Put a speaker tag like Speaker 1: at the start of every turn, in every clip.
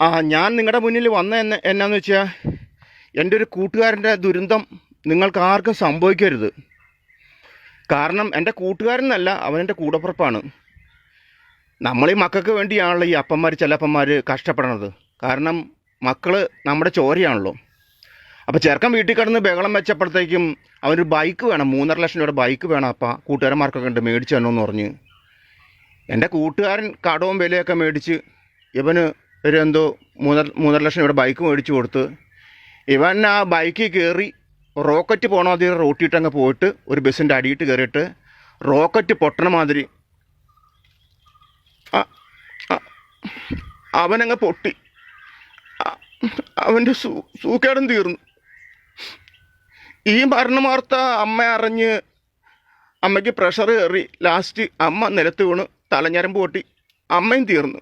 Speaker 1: ആ ഞാൻ നിങ്ങളുടെ മുന്നിൽ വന്ന എന്ന എന്നാന്ന് വെച്ചാൽ എന്റെ ഒരു കൂട്ടുകാരന്റെ ദുരന്തം നിങ്ങൾക്ക് ആർക്കും സംഭവിക്കരുത്. കാരണം എന്റെ കൂട്ടുകാരനല്ല അവനെന്റെ കൂടപ്പുറപ്പാണ്. നമ്മൾ ഈ മക്കൾക്ക് വേണ്ടിയാണല്ലോ ഈ അപ്പന്മാർ ചിലപ്പന്മാർ കഷ്ടപ്പെടണത്. കാരണം മക്കൾ നമ്മുടെ ചോരയാണല്ലോ. അപ്പോൾ ചെറുക്കൻ വീട്ടിൽ കിടന്ന് ബഹളം വെച്ചപ്പോഴത്തേക്കും അവനൊരു ബൈക്ക് വേണം മൂന്നര ലക്ഷം രൂപയുടെ ബൈക്ക് വേണം അപ്പം കൂട്ടുകാരന്മാർക്കൊക്കെ ഉണ്ട് മേടിച്ചു തന്നെന്ന് പറഞ്ഞ്. എന്റെ കൂട്ടുകാരൻ കടവും വിലയൊക്കെ മേടിച്ച് ഇവന് ഒരു എന്തോ മൂന്നര മൂന്നര ലക്ഷം ഇവിടെ ബൈക്ക് മേടിച്ച് കൊടുത്ത്. ഇവൻ ആ ബൈക്കിൽ കയറി റോക്കറ്റ് പോണ മാതിരി റോട്ടിയിട്ടങ്ങ് പോയിട്ട് ഒരു ബസ്സിന്റെ അടിയിട്ട് കയറിയിട്ട് റോക്കറ്റ് പൊട്ടണ മാതിരി അവനങ്ങ് പൊട്ടി. അവന്റെ സൂ സൂക്കേടം തീർന്നു. ഈ മരണമാർത്ത അമ്മ അറിഞ്ഞ് അമ്മയ്ക്ക് പ്രഷർ കയറി. ലാസ്റ്റ് അമ്മ നിലത്ത് വീണ് തലഞ്ഞരമ്പ് പൊട്ടി. അമ്മയും തീർന്നു.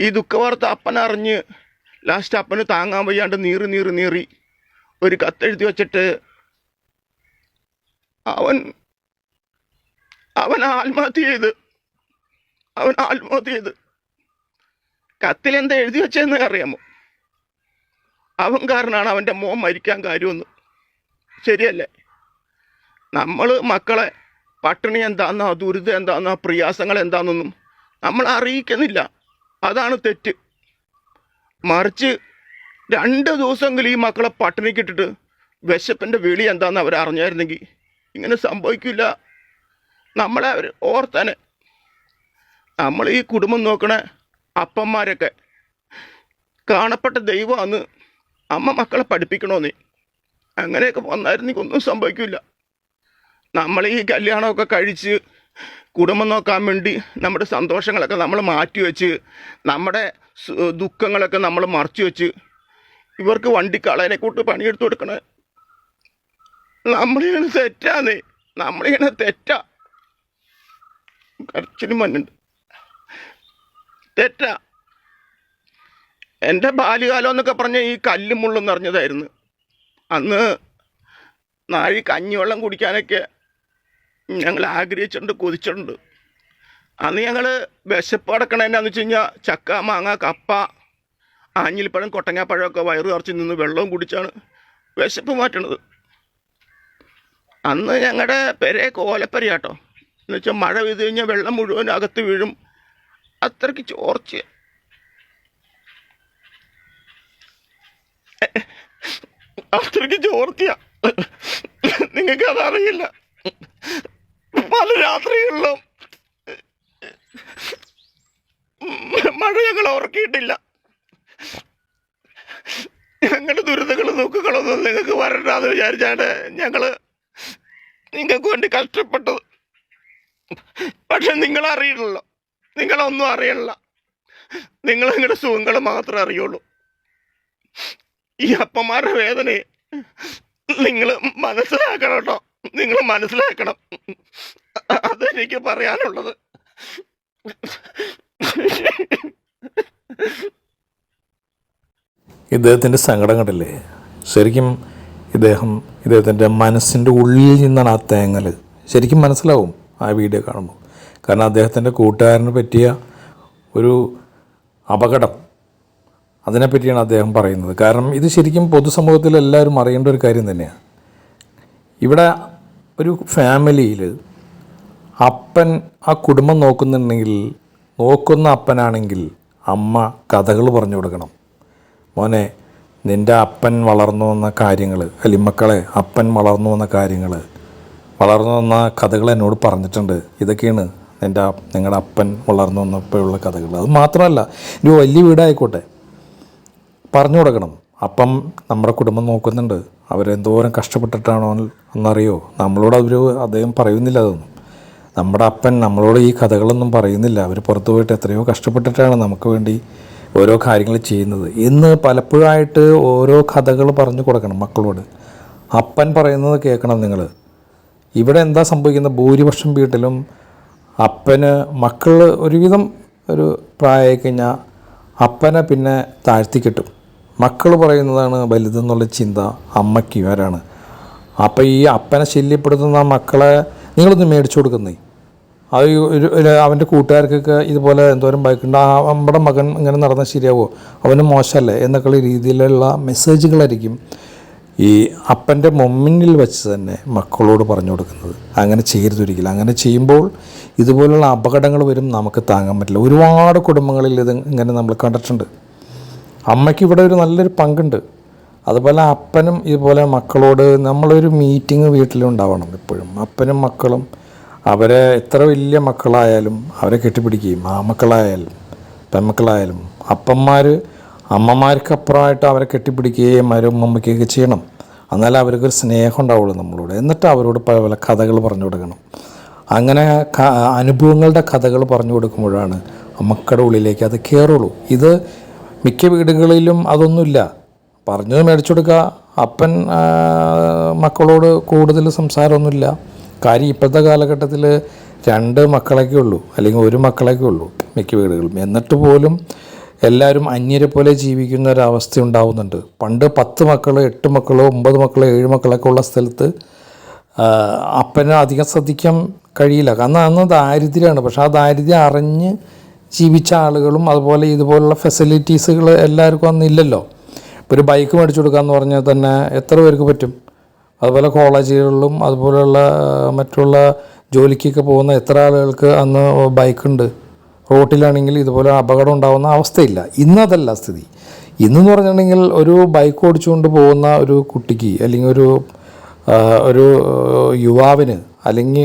Speaker 1: ഈ ദുഃഖവാർത്ത അപ്പൻ അറിഞ്ഞ് ലാസ്റ്റ് അപ്പന് താങ്ങാൻ വയ്യാണ്ട് നീറി നീറി നീറി ഒരു കത്തെഴുതി വച്ചിട്ട് അവൻ അവൻ ആത്മഹത്യ ചെയ്ത് അവൻ ആത്മഹത്യ ചെയ്ത്. കത്തിലെന്താ എഴുതി വെച്ചതെന്ന് അറിയാമോ? അവൻ കാരണമാണ് അവന്റെ മോൻ മരിക്കാൻ കാര്യമൊന്നും. ശരിയല്ലേ? നമ്മൾ മക്കളെ പട്ടിണി എന്താണെന്നോ ദുരിതം എന്താണെന്നോ പ്രയാസങ്ങൾ എന്താണെന്നൊന്നും നമ്മൾ അറിയിക്കുന്നില്ല. അതാണ് തെറ്റ്. മറിച്ച് രണ്ട് ദിവസമെങ്കിലും ഈ മക്കളെ പട്ടിണിക്കിട്ടിട്ട് വിശപ്പിന്റെ വിളി എന്താണെന്ന് അവർ അറിഞ്ഞായിരുന്നെങ്കിൽ ഇങ്ങനെ സംഭവിക്കില്ല നമ്മളെ അവർ ഓർത്തനെ. നമ്മൾ ഈ കുടുംബം നോക്കണ അപ്പന്മാരൊക്കെ കാണപ്പെട്ട ദൈവമാണ് അമ്മ മക്കളെ പഠിപ്പിക്കണമെന്നേ അങ്ങനെയൊക്കെ വന്നായിരുന്നെങ്കിൽ ഒന്നും സംഭവിക്കില്ല നമ്മൾ ഈ കല്യാണമൊക്കെ കഴിച്ച് കുടുംബം നോക്കാൻ വേണ്ടി നമ്മുടെ സന്തോഷങ്ങളൊക്കെ നമ്മൾ മാറ്റി വെച്ച് നമ്മുടെ ദുഃഖങ്ങളൊക്കെ നമ്മൾ മറച്ചു വെച്ച് ഇവർക്ക് വണ്ടി കളയനെ കൂട്ട് പണിയെടുത്ത് കൊടുക്കണേ. നമ്മളിങ്ങനെ തെറ്റാന്നേ. നമ്മളിങ്ങനെ തെറ്റാ. കരച്ചിലും മണ്ണുണ്ട് തെറ്റാ. എന്റെ ബാല്യകാലം എന്നൊക്കെ പറഞ്ഞ ഈ കല്ലും മുള്ളും നിറഞ്ഞതായിരുന്നു. അന്ന് നാഴി കഞ്ഞിവെള്ളം കുടിക്കാനൊക്കെ ഞങ്ങൾ ആഗ്രഹിച്ചിട്ടുണ്ട് കൊതിച്ചിട്ടുണ്ട്. അന്ന് ഞങ്ങൾ വിശപ്പ് അടക്കണ എന്നാന്ന് വെച്ച് കഴിഞ്ഞാൽ ചക്ക മാങ്ങ കപ്പ ആഞ്ഞിലിപ്പഴം കൊട്ടങ്ങാപ്പഴമൊക്കെ വയറ് നിറച്ച് നിന്ന് വെള്ളവും കുടിച്ചാണ് വിശപ്പ് മാറ്റണത്. അന്ന് ഞങ്ങളുടെ പെരെ കോലപ്പരയാട്ടോ എന്ന് വെച്ചാൽ മഴ പെയ്ത് കഴിഞ്ഞാൽ വെള്ളം മുഴുവൻ അകത്ത് വീഴും. അത്രയ്ക്ക് ചോർച്ച അത്രയ്ക്ക് ചോർത്തിയ നിങ്ങൾക്ക് അതറിയില്ല. പല രാത്രികളിലും മഴ ഞങ്ങൾ ഉറക്കിയിട്ടില്ല. ഞങ്ങളുടെ ദുരിതങ്ങളും ദുഃഖങ്ങളൊന്നും നിങ്ങൾക്ക് വരണ്ടാന്ന് വിചാരിച്ചാണ് ഞങ്ങൾ നിങ്ങൾക്ക് വേണ്ടി കഷ്ടപ്പെട്ടത്. പക്ഷെ നിങ്ങളറിയില്ലല്ലോ നിങ്ങളൊന്നും അറിയണില്ല. നിങ്ങൾ നിങ്ങളുടെ സുഖങ്ങൾ മാത്രമേ അറിയുള്ളൂ. ഈ അപ്പന്മാരുടെ വേദനയെ നിങ്ങൾ മനസ്സിലാക്കണം കേട്ടോ. നിങ്ങൾ മനസ്സിലാക്കണം. അതെനിക്ക് പറയാനുള്ളത്.
Speaker 2: ഇദ്ദേഹത്തിന്റെ സങ്കടം കണ്ടില്ലേ? ശരിക്കും ഇദ്ദേഹം ഇദ്ദേഹത്തിന്റെ മനസ്സിന്റെ ഉള്ളിൽ നിന്നാണ് ആ തേങ്ങൽ. ശരിക്കും മനസ്സിലാവും ആ വീഡിയോ കാണുമ്പോൾ. കാരണം അദ്ദേഹത്തിന്റെ കൂട്ടുകാരന് പറ്റിയ ഒരു അപകടം അതിനെപ്പറ്റിയാണ് അദ്ദേഹം പറയുന്നത്. കാരണം ഇത് ശരിക്കും പൊതുസമൂഹത്തിൽ എല്ലാവരും അറിയേണ്ട ഒരു കാര്യം തന്നെയാണ്. ഇവിടെ ഒരു ഫാമിലിയിൽ അപ്പൻ ആ കുടുംബം നോക്കുന്നുണ്ടെങ്കിൽ നോക്കുന്ന അപ്പനാണെങ്കിൽ അമ്മ കഥകൾ പറഞ്ഞു കൊടുക്കണം. മോനെ നിന്റെ അപ്പൻ വളർന്നു വന്ന കാര്യങ്ങൾ അല്ലെങ്കിൽ മക്കളെ അപ്പൻ വളർന്നു വന്ന കാര്യങ്ങൾ വളർന്നു വന്ന കഥകൾ എന്നോട് പറഞ്ഞിട്ടുണ്ട്. ഇതൊക്കെയാണ് നിന്റെ നിങ്ങളുടെ അപ്പൻ വളർന്നു വന്നപ്പോഴുള്ള കഥകൾ. അത് മാത്രമല്ല ഒരു വലിയ വീടായിക്കോട്ടെ. പറഞ്ഞു കൊടുക്കണം. അപ്പം നമ്മുടെ കുടുംബം നോക്കുന്നുണ്ട്. അവരെന്തോരം കഷ്ടപ്പെട്ടിട്ടാണോ എന്നറിയോ? നമ്മളോട് അവർ അദ്ദേഹം പറയുന്നില്ല അതൊന്നും. നമ്മുടെ അപ്പൻ നമ്മളോട് ഈ കഥകളൊന്നും പറയുന്നില്ല. അവർ പുറത്തു പോയിട്ട് എത്രയോ കഷ്ടപ്പെട്ടിട്ടാണ് നമുക്ക് വേണ്ടി ഓരോ കാര്യങ്ങൾ ചെയ്യുന്നത്. ഇന്ന് പലപ്പോഴായിട്ട് ഓരോ കഥകൾ പറഞ്ഞു കൊടുക്കണം മക്കളോട്. അപ്പൻ പറയുന്നത് കേൾക്കണം നിങ്ങൾ ഇവിടെ എന്താ സംഭവിക്കുന്നത്? ഭൂരിപക്ഷം വീട്ടിലും അപ്പന് മക്കൾ ഒരുവിധം ഒരു പ്രായമായി കഴിഞ്ഞാൽ അപ്പനെ പിന്നെ താഴ്ത്തി കിട്ടും. മക്കൾ പറയുന്നതാണ് വലുതെന്നുള്ള ചിന്ത അമ്മയ്ക്ക് ഇവരാണ്. അപ്പോൾ ഈ അപ്പനെ ശല്യപ്പെടുത്തുന്ന മക്കളെ നിങ്ങളൊന്ന് മേടിച്ചു കൊടുക്കുന്നേ. അത് ഒരു അവന്റെ കൂട്ടുകാർക്കൊക്കെ ഇതുപോലെ എന്തോരം ബൈക്കുണ്ട് ആ നമ്മുടെ മകൻ ഇങ്ങനെ നടന്നാൽ ശരിയാവോ? അവന് മോശമല്ലേ? എന്നൊക്കെയുള്ള രീതിയിലുള്ള മെസ്സേജുകളായിരിക്കും ഈ അപ്പന്റെ മുമ്പിൽ വെച്ച് തന്നെ മക്കളോട് പറഞ്ഞു കൊടുക്കുന്നത്. അങ്ങനെ ചെയ്യരുതൊരിക്കലും അങ്ങനെ ചെയ്യുമ്പോൾ ഇതുപോലുള്ള അപകടങ്ങൾ വരും നമുക്ക് താങ്ങാൻ പറ്റില്ല. ഒരുപാട് കുടുംബങ്ങളിൽ ഇത് ഇങ്ങനെ നമ്മൾ കണ്ടിട്ടുണ്ട്. അമ്മയ്ക്ക് ഇവിടെ ഒരു നല്ലൊരു പങ്കുണ്ട്. അതുപോലെ അപ്പനും ഇതുപോലെ മക്കളോട് നമ്മളൊരു മീറ്റിംഗ് വീട്ടിലുണ്ടാവണം എപ്പോഴും. അപ്പനും മക്കളും അവരെ എത്ര വലിയ മക്കളായാലും അവരെ കെട്ടിപ്പിടിക്കുകയും ആമക്കളായാലും പെൺമക്കളായാലും അപ്പന്മാർ അമ്മമാർക്കപ്പുറമായിട്ട് അവരെ കെട്ടിപ്പിടിക്കുകയും അവരും ഉമ്മയ്ക്കൊക്കെ ചെയ്യണം. എന്നാലേ അവർക്കൊരു സ്നേഹം ഉണ്ടാവുള്ളൂ നമ്മളോട്. എന്നിട്ട് അവരോട് പല പല കഥകൾ പറഞ്ഞു കൊടുക്കണം. അങ്ങനെ അനുഭവങ്ങളുടെ കഥകൾ പറഞ്ഞു കൊടുക്കുമ്പോഴാണ് മക്കളുടെ ഉള്ളിലേക്ക് അത് കയറുള്ളൂ. ഇത് മിക്ക വീടുകളിലും അതൊന്നുമില്ല. പറഞ്ഞത് മേടിച്ചു കൊടുക്കുക അപ്പൻ മക്കളോട് കൂടുതൽ സംസാരമൊന്നുമില്ല. കാര്യം ഇപ്പോഴത്തെ കാലഘട്ടത്തിൽ രണ്ട് മക്കളൊക്കെ ഉള്ളൂ. അല്ലെങ്കിൽ ഒരു മക്കളൊക്കെ ഉള്ളൂ മിക്ക വീടുകളും എന്നിട്ട് പോലും എല്ലാവരും അന്യരെ പോലെ ജീവിക്കുന്ന ഒരവസ്ഥ ഉണ്ടാവുന്നുണ്ട്. പണ്ട് പത്ത് മക്കൾ എട്ട് മക്കളോ ഒമ്പത് മക്കളോ ഏഴ് മക്കളൊക്കെ ഉള്ള സ്ഥലത്ത് അപ്പനെ അധികം ശ്രദ്ധിക്കാൻ കഴിയില്ല. കാരണം അന്ന് ദാരിദ്ര്യമാണ്. പക്ഷേ ആ ദാരിദ്ര്യം അറിഞ്ഞ് ജീവിച്ച ആളുകളും അതുപോലെ ഇതുപോലുള്ള ഫെസിലിറ്റീസുകൾ എല്ലാവർക്കും അന്ന് ഇല്ലല്ലോ ഇപ്പോൾ ഒരു ബൈക്ക് മേടിച്ചു കൊടുക്കാമെന്ന് പറഞ്ഞാൽ തന്നെ എത്ര പേർക്ക് പറ്റും? അതുപോലെ കോളേജുകളിലും അതുപോലെയുള്ള മറ്റുള്ള ജോലിക്കൊക്കെ പോകുന്ന എത്ര ആളുകൾക്ക് അന്ന് ബൈക്കുണ്ട് റോട്ടിലാണെങ്കിൽ ഇതുപോലെ അപകടം ഉണ്ടാകുന്ന അവസ്ഥയില്ല. ഇന്നതല്ല സ്ഥിതി. ഇന്നെന്ന് പറഞ്ഞിട്ടുണ്ടെങ്കിൽ ഒരു ബൈക്ക് ഓടിച്ചുകൊണ്ട് പോകുന്ന ഒരു കുട്ടിക്ക് അല്ലെങ്കിൽ ഒരു ഒരു യുവാവിന് അല്ലെങ്കിൽ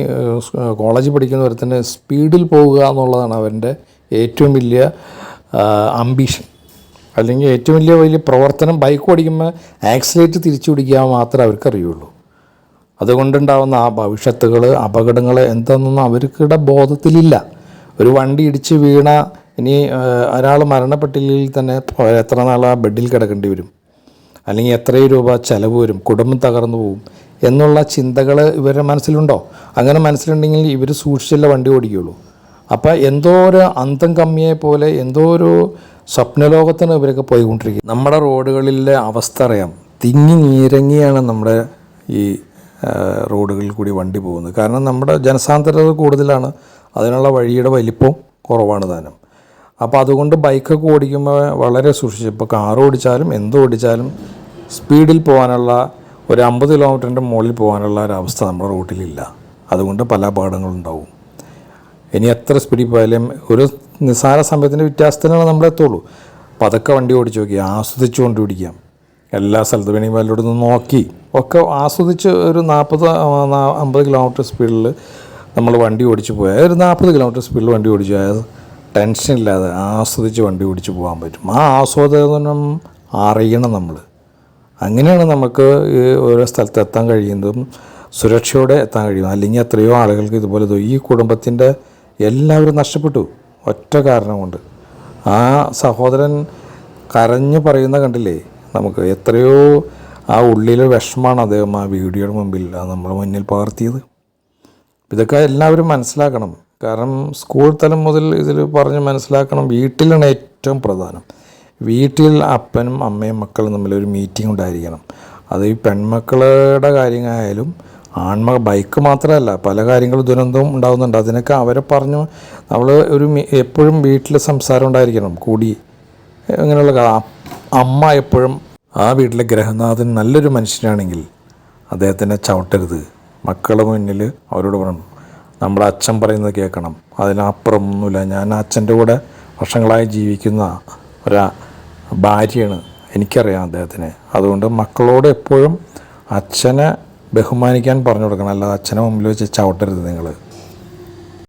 Speaker 2: കോളേജിൽ പഠിക്കുന്ന തന്നെ സ്പീഡിൽ പോവുക എന്നുള്ളതാണ് അവന്റെ ഏറ്റവും വലിയ അംബീഷൻ അല്ലെങ്കിൽ ഏറ്റവും വലിയ വലിയ പ്രവർത്തനം ബൈക്ക് ഓടിക്കുമ്പോൾ ആക്സിലേറ്റ് തിരിച്ചു പിടിക്കുക മാത്രമേ അവർക്ക് അറിയുള്ളൂ അതുകൊണ്ടുണ്ടാവുന്ന ആ ഭവിഷ്യത്തുകൾ അപകടങ്ങൾ എന്തെന്നൊന്നും അവർക്കിടെ ബോധത്തിലില്ല. ഒരു വണ്ടി ഇടിച്ച് വീണ ഇനി ഒരാൾ മരണപ്പെട്ടില്ലെങ്കിൽ തന്നെ എത്ര നാൾ ആ ബെഡിൽ കിടക്കേണ്ടി വരും? അല്ലെങ്കിൽ എത്രയും രൂപ ചിലവ് വരും? കുടുംബം തകർന്നു പോകും? എന്നുള്ള ചിന്തകൾ ഇവരുടെ മനസ്സിലുണ്ടോ? അങ്ങനെ മനസ്സിലുണ്ടെങ്കിൽ ഇവർ സൂക്ഷിച്ചല്ല വണ്ടി ഓടിക്കുകയുള്ളൂ. അപ്പോൾ എന്തോ ഒരു അന്തം കമ്മിയെ പോലെ എന്തോ ഒരു സ്വപ്നലോകത്തിന് ഇവരൊക്കെ പോയിക്കൊണ്ടിരിക്കുക നമ്മുടെ റോഡുകളിലെ അവസ്ഥ അറിയാം. തിങ്ങി നീരങ്ങിയാണ് നമ്മുടെ ഈ റോഡുകളിൽ കൂടി വണ്ടി പോകുന്നത്. കാരണം നമ്മുടെ ജനസാന്ദ്രത കൂടുതലാണ്. അതിനുള്ള വഴിയുടെ വലിപ്പം കുറവാണ് താനും. അപ്പോൾ അതുകൊണ്ട് ബൈക്കൊക്കെ ഓടിക്കുമ്പോൾ വളരെ സൂക്ഷിച്ച് ഇപ്പോൾ കാർ ഓടിച്ചാലും എന്ത് ഓടിച്ചാലും സ്പീഡിൽ പോകാനുള്ള ഒരു അമ്പത് കിലോമീറ്ററിന്റെ മുകളിൽ പോകാനുള്ള ഒരവസ്ഥ നമ്മുടെ റോട്ടിലില്ല. അതുകൊണ്ട് പല അപകടങ്ങളുണ്ടാവും. ഇനി എത്ര സ്പീഡിൽ പോയാലും ഒരു നിസ്സാര സമയത്തിന്റെ വ്യത്യാസത്തിനാണ് നമ്മളെത്തുള്ളൂ പതുക്കെ വണ്ടി ഓടിച്ച് നോക്കി ആസ്വദിച്ച് പിടിക്കാം. എല്ലാ സ്ഥലത്തും വേണമെങ്കിൽ വല്ലവിടെ നിന്ന് നോക്കി. ഒക്കെ ആസ്വദിച്ച് ഒരു നാൽപ്പത് അമ്പത് കിലോമീറ്റർ സ്പീഡിൽ നമ്മൾ വണ്ടി ഓടിച്ച് പോയാൽ ഒരു നാൽപ്പത് കിലോമീറ്റർ സ്പീഡിൽ വണ്ടി ഓടിച്ച് പോയാൽ ടെൻഷൻ ഇല്ലാതെ ആസ്വദിച്ച് വണ്ടി ഓടിച്ച് പോകാൻ പറ്റും. ആ ആസ്വാദനം അറിയണം നമ്മൾ. അങ്ങനെയാണ് നമുക്ക് ഈ ഓരോ സ്ഥലത്ത് എത്താൻ കഴിയുന്നതും സുരക്ഷയോടെ എത്താൻ കഴിയും അല്ലെങ്കിൽ എത്രയോ ആളുകൾക്ക് ഇതുപോലെ ഇത്. ഈ കുടുംബത്തിന്റെ എല്ലാവരും നഷ്ടപ്പെട്ടു. ഒറ്റ കാരണം കൊണ്ട്. ആ സഹോദരൻ കരഞ്ഞു പറയുന്ന കണ്ടില്ലേ നമുക്ക്? എത്രയോ ആ ഉള്ളിലെ വിഷമാണ് അദ്ദേഹം ആ വീഡിയോയുടെ മുമ്പിൽ നമ്മൾ മുന്നിൽ പകർത്തിയത്. ഇതൊക്കെ എല്ലാവരും മനസ്സിലാക്കണം. കാരണം സ്കൂൾ തലം മുതൽ ഇതിൽ പറഞ്ഞ് മനസ്സിലാക്കണം വീട്ടിലാണ് ഏറ്റവും പ്രധാനം. വീട്ടിൽ അപ്പനും അമ്മയും മക്കളും തമ്മിൽ ഒരു മീറ്റിംഗ് ഉണ്ടായിരിക്കണം. അത് ഈ പെൺമക്കളുടെ കാര്യങ്ങളായാലും ആൺമ ബൈക്ക് മാത്രമല്ല പല കാര്യങ്ങളും ദുരന്തവും ഉണ്ടാകുന്നുണ്ട് അതിനൊക്കെ അവരെ പറഞ്ഞു നമ്മൾ ഒരു എപ്പോഴും വീട്ടിൽ സംസാരം ഉണ്ടായിരിക്കണം കൂടി. അങ്ങനെയുള്ള അമ്മ എപ്പോഴും ആ വീട്ടിലെ ഗ്രഹനാഥൻ നല്ലൊരു മനുഷ്യനാണെങ്കിൽ അദ്ദേഹത്തിനെ ചവിട്ടരുത്. മക്കളുടെ മുന്നിൽ അവരോട് പറയണം. നമ്മുടെ അച്ഛൻ പറയുന്നത് കേൾക്കണം. അതിനപ്പുറം ഒന്നുമില്ല ഞാൻ അച്ഛന്റെ കൂടെ വർഷങ്ങളായി ജീവിക്കുന്ന ഒരു ഭാര്യയാണ്. എനിക്കറിയാം അദ്ദേഹത്തിന്. അതുകൊണ്ട് മക്കളോട് എപ്പോഴും അച്ഛനെ ബഹുമാനിക്കാൻ പറഞ്ഞു കൊടുക്കണം. അല്ലാതെ അച്ഛനെ മുമ്പിൽ വെച്ച് ചവിട്ടരുത് നിങ്ങൾ